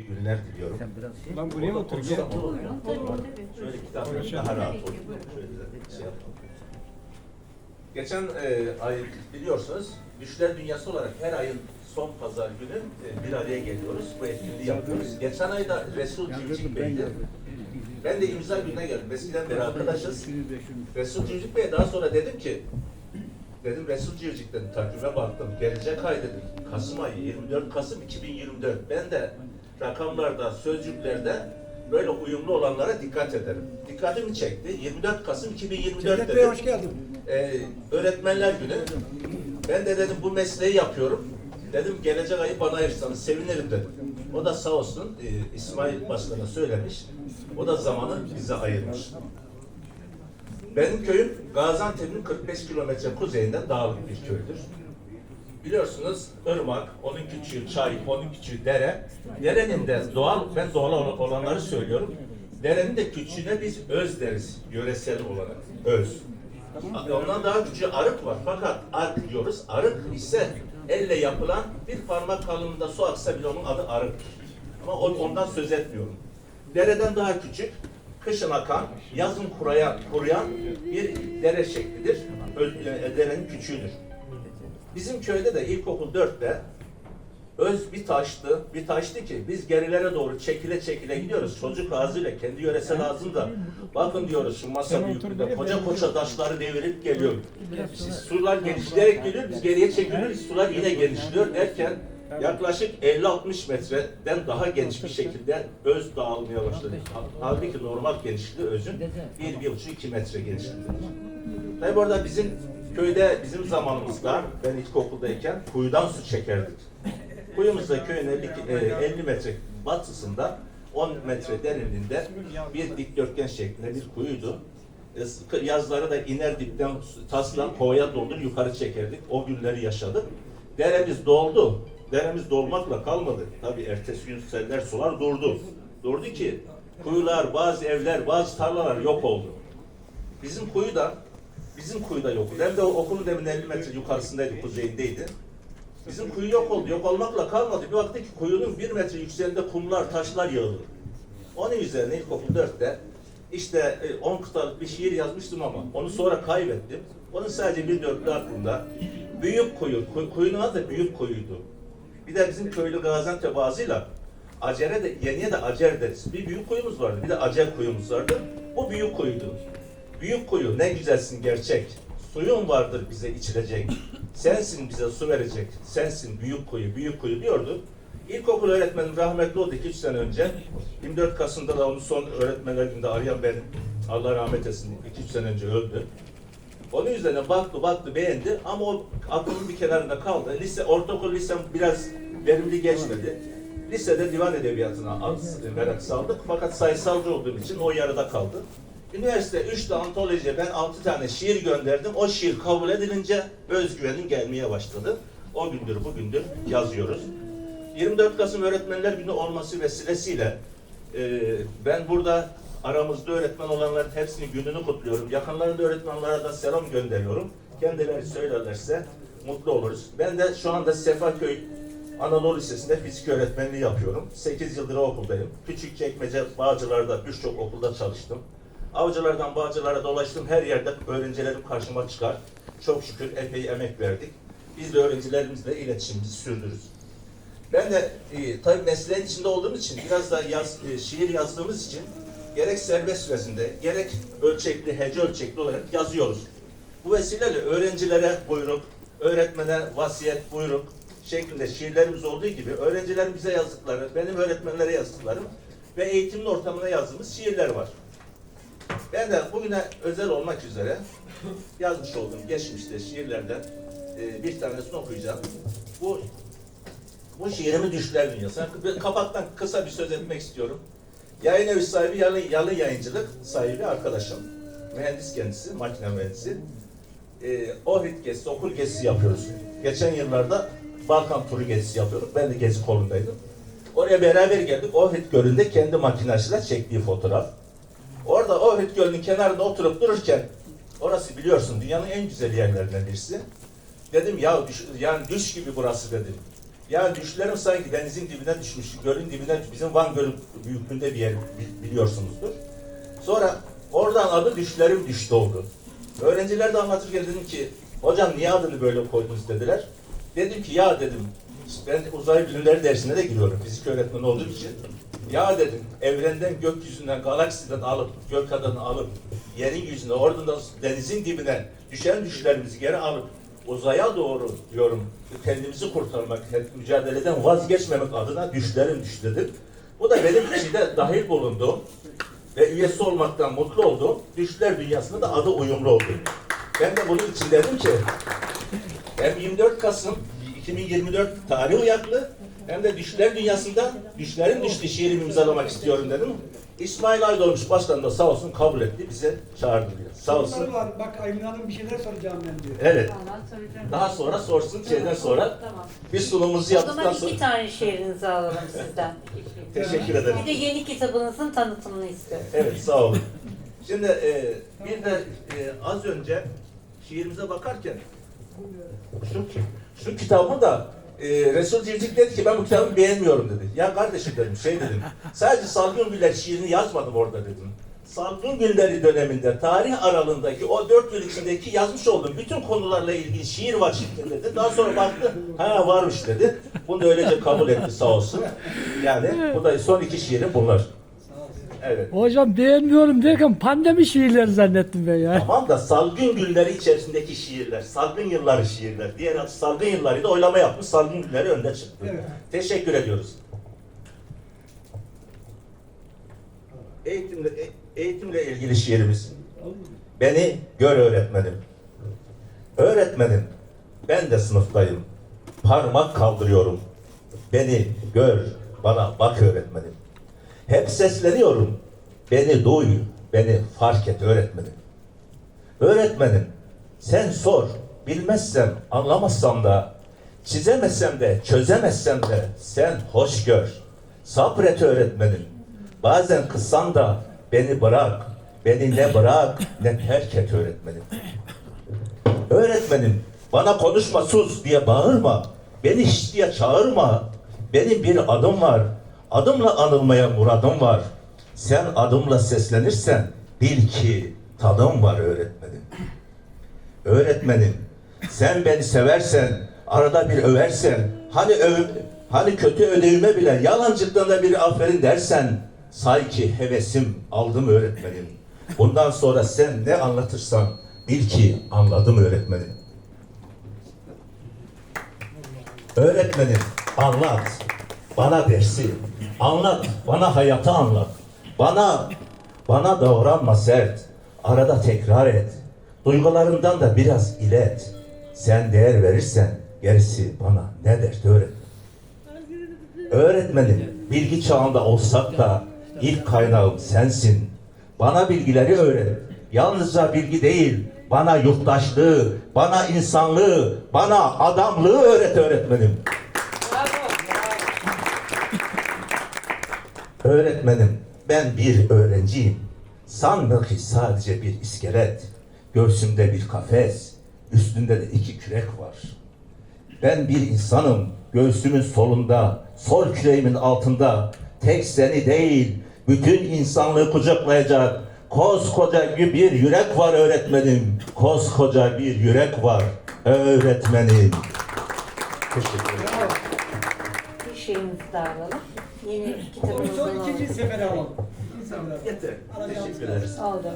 İyi günler diliyorum. Lan buraya mı oturacağız? Şöyle kitapları daha rahat olur. Şöyle şey yapalım. Geçen e, ay biliyorsunuz Düşler Dünyası olarak her ayın son pazar günü e, bir araya geliyoruz. Bu etkinliği yapıyoruz. Geçen ayda Resul Cimcik Bey'di. Ben de imza gününe geldim. Eskiden beri arkadaşız. Resul Cimcik Bey'e daha sonra dedim ki dedim Resul Cimcik'ten takvime baktım. Gelecek ay dedim. Kasım ayı 24 Kasım 2024. Ben de rakamlarda, sözcüklerde böyle uyumlu olanlara dikkat ederim. Dikkatimi çekti. 24 Kasım 2024 Cevdet Bey hoş geldin. Ee, öğretmenler günü. Ben de dedim bu mesleği yapıyorum. Dedim gelecek ayı bana ayırsanız sevinirim dedim. O da sağ olsun e, İsmail Başkan'a söylemiş. O da zamanı bize ayırmış. Benim köyüm Gaziantep'in 45 kilometre kuzeyinden dağlık bir köydür. Biliyorsunuz ırmak, onun küçüğü çay, onun küçüğü dere. Derenin de doğal, ben doğal ol- olanları söylüyorum. Derenin de küçüğüne biz öz deriz, yöresel olarak. Öz. Ondan daha küçüğü arık var. Fakat arık diyoruz. Arık ise elle yapılan bir parmak kalınlığında su aksa bile onun adı arıktır. Ama on- ondan söz etmiyorum. Dereden daha küçük, kışın akan, yazın kuruyan, kuruyan bir dere şeklidir. E, derenin küçüğüdür. Bizim köyde de ilkokul 4'te öz bir taştı. Bir taştı ki biz gerilere doğru çekile çekile gidiyoruz. Çocuk ağzıyla kendi yöresel ağzında. Bakın diyoruz şu masa büyüklüğünde koca koca taşları devirip geliyor. Sular genişleyerek geliyor. Biz geriye çekiliyoruz. Sular yine genişliyor derken yaklaşık 50-60 metreden daha geniş bir şekilde öz dağılmaya başladı. Halbuki normal genişliği özün 1-1,5-2 metre genişliğindedir. Tabi orada bizim köyde bizim zamanımızda ben ilkokuldayken kuyudan su çekerdik. Kuyumuzda köyün 50, ki- e, 50 metre batısında 10 metre derinliğinde bir dikdörtgen şeklinde bir kuyuydu. E, Yazları da iner dipten tasla kovaya doldur yukarı çekerdik. O günleri yaşadık. Deremiz doldu. Deremiz dolmakla kalmadı. Tabii ertesi gün seller sular durdu. Durdu ki kuyular, bazı evler, bazı tarlalar yok oldu. Bizim kuyuda, bizim kuyuda yok. Hem de okulun demin 50 metre yukarısındaydı, kuzeyindeydi. Bizim kuyu yok oldu. Yok olmakla kalmadı. Bir baktık ki kuyunun bir metre yükseğinde kumlar, taşlar yığılı. Onun üzerine ilkokul 4'te işte 10 kıtalık bir şiir yazmıştım ama onu sonra kaybettim. Onun sadece bir dörtlü aklımda. Büyük kuyu, kuy- kuyunun adı da büyük kuyuydu. Bir de bizim köylü Gaziantep ağzıyla Acere de, yeniye de Acer deriz. Bir büyük kuyumuz vardı, bir de Acer kuyumuz vardı. Bu büyük kuyuydu. Büyük kuyu, ne güzelsin gerçek. Suyun vardır bize içilecek. Sensin bize su verecek. Sensin büyük kuyu, büyük kuyu diyordu. İlkokul öğretmenim rahmetli oldu 2-3 sene önce. 24 Kasım'da da onu son öğretmenler günde arayan ben, Allah rahmet etsin, 2-3 sene önce öldü. Onun üzerine baktı baktı beğendi ama o aklının bir kenarında kaldı. Lise, ortaokul lisem biraz verimli geçmedi. Lisede divan edebiyatına az merak saldık fakat sayısalcı olduğum için o yarıda kaldı. Üniversite 3 tane antolojiye ben 6 tane şiir gönderdim. O şiir kabul edilince özgüvenim gelmeye başladı. O gündür bugündür yazıyoruz. 24 Kasım Öğretmenler Günü olması vesilesiyle e, ben burada aramızda öğretmen olanların hepsinin gününü kutluyorum. Yakınlarında öğretmenlere de selam gönderiyorum. Kendileri söylerlerse mutlu oluruz. Ben de şu anda Sefaköy Anadolu Lisesi'nde fizik öğretmenliği yapıyorum. 8 yıldır okuldayım. Küçükçekmece, Bağcılar'da birçok okulda çalıştım. Avcılardan Bağcılar'a dolaştım. Her yerde öğrencilerim karşıma çıkar. Çok şükür epey emek verdik. Biz de öğrencilerimizle iletişimimizi sürdürürüz. Ben de e, tabii mesleğin içinde olduğum için biraz da yaz, e, şiir yazdığımız için gerek serbest süresinde gerek ölçekli, hece ölçekli olarak yazıyoruz. Bu vesileyle öğrencilere buyruk, öğretmene vasiyet, buyruk şeklinde şiirlerimiz olduğu gibi öğrencilerin bize yazdıkları, benim öğretmenlere yazdıklarım ve eğitimin ortamına yazdığımız şiirler var. Ben de bugüne özel olmak üzere yazmış olduğum geçmişte şiirlerden e, bir tanesini okuyacağım. Bu bu şiirimi Düşler Dünyası. Ben Kapaktan kısa bir söz etmek istiyorum. Yayın evi sahibi yalı, yalı yayıncılık sahibi arkadaşım. Mühendis kendisi, makine mühendisi. Ee, Ohrid gezisi, okul gezisi yapıyoruz. Geçen yıllarda Balkan turu gezisi yapıyorduk. Ben de gezi kolundaydım. Oraya beraber geldik. Ohrid Gölü'nde kendi makinasıyla çektiği fotoğraf. Orada Ohrid Gölü'nün kenarında oturup dururken orası biliyorsun dünyanın en güzel yerlerinden birisi. Dedim ya düş, yani düş gibi burası dedim. Ya düşlerim sanki denizin dibine düşmüş, gölün dibine bizim Van Gölü büyüklüğünde bir yer bi- biliyorsunuzdur. Sonra oradan adı düşlerim düştü oldu. Öğrenciler de anlatırken dedim ki hocam niye adını böyle koydunuz dediler. Dedim ki ya dedim ben uzay bilimleri dersine de giriyorum fizik öğretmeni olduğum için. Ya dedim evrenden gökyüzünden galaksiden alıp gök adını alıp yerin yüzüne oradan da denizin dibine düşen düşlerimizi geri alıp uzaya doğru diyorum kendimizi kurtarmak, mücadeleden vazgeçmemek adına düşlerim düş dedim. Bu da benim içinde dahil bulunduğum ve üyesi olmaktan mutlu olduğum düşler dünyasında da adı uyumlu oldu. Ben de bunun için dedim ki hem 24 Kasım 2024 tarih uyaklı hem de düşler dünyasında düşlerin düştüğü şiirimi imzalamak istiyorum dedim. İsmail Aydoğmuş başkan da sağ olsun kabul etti bize çağırdı diyor. Sağ olsun. Var. Bak Aymın Hanım bir şeyler soracağım ben diyor. Evet. Daha sonra sorsun şeyden sonra Tamam. bir sunumumuzu O yaptıktan zaman sonra iki tane şiirinizi alalım sizden. teşekkür ederim. Bir de yeni kitabınızın tanıtımını istiyorum. Evet sağ olun. Şimdi e, bir de e, az önce şiirimize bakarken şu, şu kitabı da e, Resul Civcik dedi ki ben bu kitabı beğenmiyorum dedi. Ya kardeşim dedim şey dedim. Sadece Salgın Güller şiirini yazmadım orada dedim. Salgın Gülleri döneminde tarih aralığındaki o dört yıl içindeki yazmış olduğum bütün konularla ilgili şiir var şeklinde dedi. Daha sonra baktı ha varmış dedi. Bunu da öylece kabul etti sağ olsun. Yani bu da son iki şiirim bunlar. Evet. Hocam beğenmiyorum derken pandemi şiirleri zannettim ben ya. Tamam da salgın günleri içerisindeki şiirler, salgın yılları şiirler. Diğer adı salgın yılları da oylama yapmış, salgın günleri önde çıktı. Evet. Teşekkür ediyoruz. Eğitimle, e- eğitimle ilgili şiirimiz. Beni gör öğretmenim. Öğretmenim, ben de sınıftayım. Parmak kaldırıyorum. Beni gör, bana bak öğretmenim. Hep sesleniyorum. Beni duy, beni fark et öğretmenim. Öğretmenim, sen sor. Bilmezsem, anlamazsam da, çizemezsem de, çözemezsem de sen hoş gör. Sabret öğretmenim. Bazen kızsan da beni bırak. Beni ne bırak ne terk et öğretmenim. Öğretmenim bana konuşma sus diye bağırma. Beni şiş diye çağırma. Benim bir adım var. Adımla anılmaya muradım var. Sen adımla seslenirsen bil ki tadım var öğretmenim. Öğretmenim sen beni seversen arada bir översen hani öv hani kötü ödevime bile yalancıktan da bir aferin dersen say ki hevesim aldım öğretmenim. Bundan sonra sen ne anlatırsan bil ki anladım öğretmenim. Öğretmenim anlat. Bana dersi. Anlat. Bana hayatı anlat. Bana bana davranma sert. Arada tekrar et. Duygularından da biraz ilet. Sen değer verirsen gerisi bana ne dert öğret. Öğretmenim bilgi çağında olsak da ilk kaynağım sensin. Bana bilgileri öğret. Yalnızca bilgi değil, bana yurttaşlığı, bana insanlığı, bana adamlığı öğret öğretmenim. Öğretmenim, ben bir öğrenciyim. Sanma ki sadece bir iskelet. Göğsümde bir kafes, üstünde de iki kürek var. Ben bir insanım, göğsümün solunda, sol küreğimin altında. Tek seni değil, bütün insanlığı kucaklayacak koskoca bir yürek var öğretmenim. Koskoca bir yürek var öğretmenim. Teşekkür ederim. Bir şiirinizi daha alalım. Yeni Onu kitabınızdan son ikinci sefere alalım. İkinci sefere alalım. Yeter. Arada Teşekkür yalnız ederiz. Oldu.